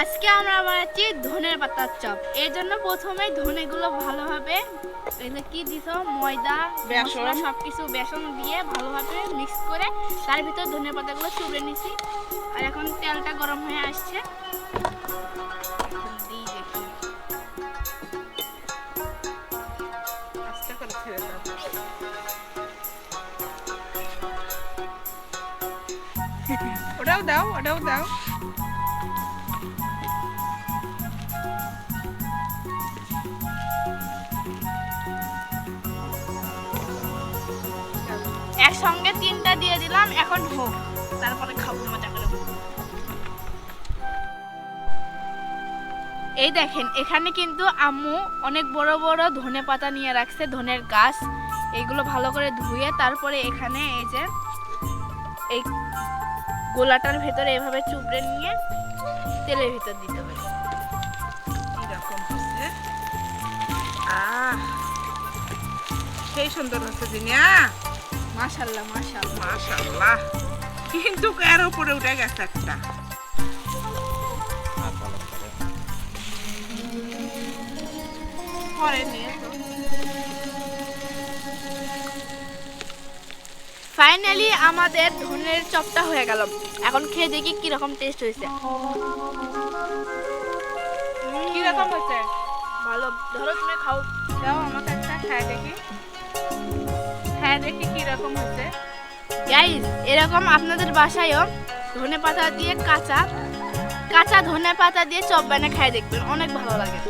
আজকে আমরা বানাচ্ছি ধনের পাতার চপ। এর জন্য প্রথমে ধনেগুলো ভালোভাবে কি দিছ? ময়দা বেসন। সব কিছু বেসন দিয়ে ভালোভাবে মিক্স করে তার ভিতর ধনে পাতাগুলো চুবড়ে নিছি। আর এখন তেলটা গরম হয়ে আসছে। ওটাও দাও ওটাও দাও। একসঙ্গে তিনটা দিয়ে দিলাম, এখন হোক। তারপরে খাব, মজা করে এই দেখেন, এখানে কিন্তু আম্মু অনেক বড় বড় ধনে পাতা নিয়ে রাখছে, ধনের গাছ। এইগুলো ভালো করে ধুয়ে তারপরে এখানে এই যে এই গোলাটার ভেতরে এভাবে চুবড়ে নিয়ে তেলের ভিতর দিতে হবে। এরকম হচ্ছে। সেই সুন্দর হচ্ছে দিনিয়া মাশাল্লাহ মাশাল্লাহ মাশাল্লাহ কিন্তু এর উপরে উঠে গেছে একটা। পরে নিয়ে তো। ফাইনালি আমাদের ধনের চপটা হয়ে গেল। এখন খেয়ে দেখি কীরকম টেস্ট হয়েছে। কীরকম হচ্ছে ভালো। ধরো তুমি খাও। দাও আমাকে একটা খায় দেখি। খায় দেখি কীরকম হচ্ছে। গাইজ এরকম আপনাদের বাসায়ও ধনে পাতা দিয়ে কাঁচা কাঁচা ধনে পাতা দিয়ে চপ বানিয়ে খাই দেখবেন, অনেক ভালো লাগে।